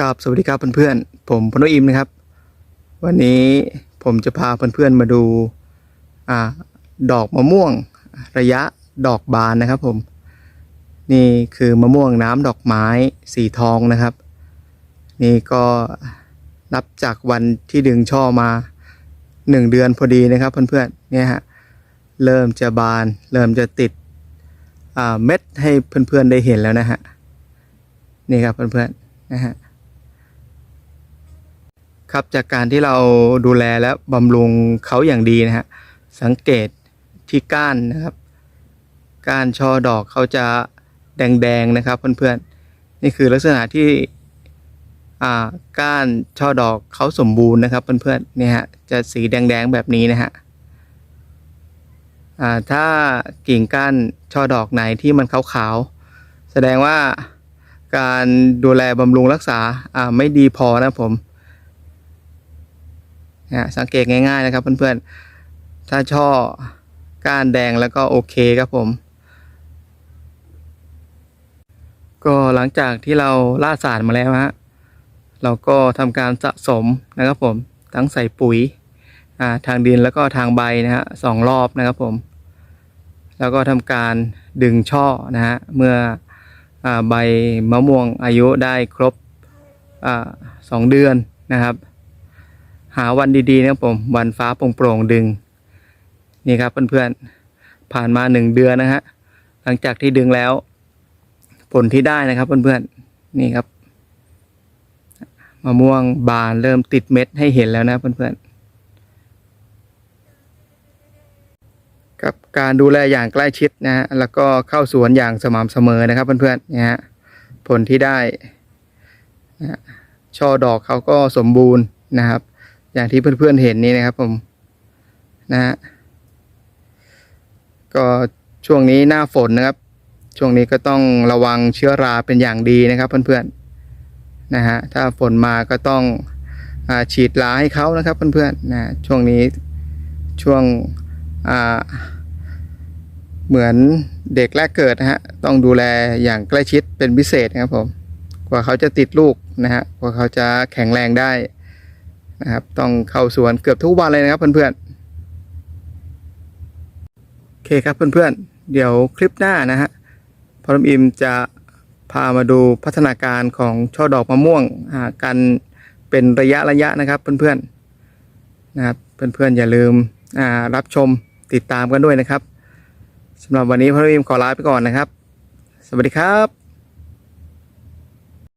กับสวัสดีครับเพื่อนๆ ผมพนุอิมนะครับ วันนี้ผมจะพาเพื่อนๆมาดูอ่าดอกมะม่วงระยะดอกบานนะครับผม นี่คือมะม่วงน้ำดอกไม้สีทองนะครับ นี่ก็นับจากวันที่ดึงช่อมาหนึ่งเดือนพอดีนะครับเพื่อนๆเนี่ยฮะเริ่มจะบาน เริ่มจะติดอ่าเม็ดให้เพื่อนๆได้เห็นแล้วนะฮะนี่ครับเพื่อนๆนะฮะ ครับจากการที่เราดูแลและบำรุงเขาอย่างดีนะฮะสังเกตที่ก้านนะครับ ก้านช่อดอกเขาจะแดงๆนะครับเพื่อนๆนี่คือลักษณะที่อ่าก้านช่อดอกเขาสมบูรณ์นะครับเพื่อนๆเนี่ยฮะจะสีแดงๆแบบนี้นะฮะอ่าถ้ากิ่งก้านช่อดอกไหนที่มันขาวๆแสดงว่าการดูแลบำรุงรักษาอ่าไม่ดีพอนะผม นะสังเกตง่ายๆนะครับเพื่อนๆ ถ้าช่อก้านแดงแล้วก็โอเคครับผม ก็หลังจากที่เราล่าสารมาแล้วฮะเราก็ทำการสะสมนะครับผมทั้งใส่ปุ๋ยทางดินแล้วก็ทางใบนะฮะสองรอบนะครับผม แล้วก็ทำการดึงช่อนะฮะเมื่ออใบมะม่วงอายุได้ครบอสองเดือนนะครับ หาวันดีๆนะครับผมวันฟ้าโปร่งๆดึง นี่ครับเพื่อนๆผ่านมาหนึ่งเดือนนะฮะหลังจากที่ดึงแล้ว ผลที่ได้นะครับเพื่อนๆนี่ครับมะม่วงบานเริ่มติดเม็ดให้เห็นแล้วนะเพื่อนๆกับการดูแลอย่างใกล้ชิดนะฮะแล้วก็เข้าสวนอย่างสม่ำเสมอนะครับเพื่อนๆนี่ฮะผลที่ได้นะฮะช่อดอกเขาก็สมบูรณ์นะครับ อย่างที่เพื่อนๆเห็นนี่นะครับ ผมนะฮะก็ช่วงนี้หน้าฝนนะครับ ช่วงนี้ก็ต้องระวังเชื้อราเป็นอย่างดีนะครับเพื่อนๆนะฮะถ้าฝนมาก็ต้องอฉีดราให้เขานะครับเพื่อนๆนะช่วงนี้ช่วงเหมือนเด็กแรกเกิดนะฮะต้องดูแลอย่างใกล้ชิดเป็นพิเศษนะครับผมกว่าเขาจะติดลูกนะฮะกว่าเขาจะแข็งแรงได้ นะครับ ต้องเข้าสวนเกือบทุกวันเลยนะครับเพื่อนๆโอเคครับเพื่อนๆ เดี๋ยวคลิปหน้านะฮะพอลมอิมจะพามาดูพัฒนาการของช่อดอกมะม่วงอ่ากันเป็นระยะระยะนะครับเพื่อนๆนะครับเพื่อนๆอย่าลืมรับชมติดตามกันด้วยนะครับสำหรับวันนี้พอลมอิมขอลาไปก่อนนะครับ สวัสดีครับ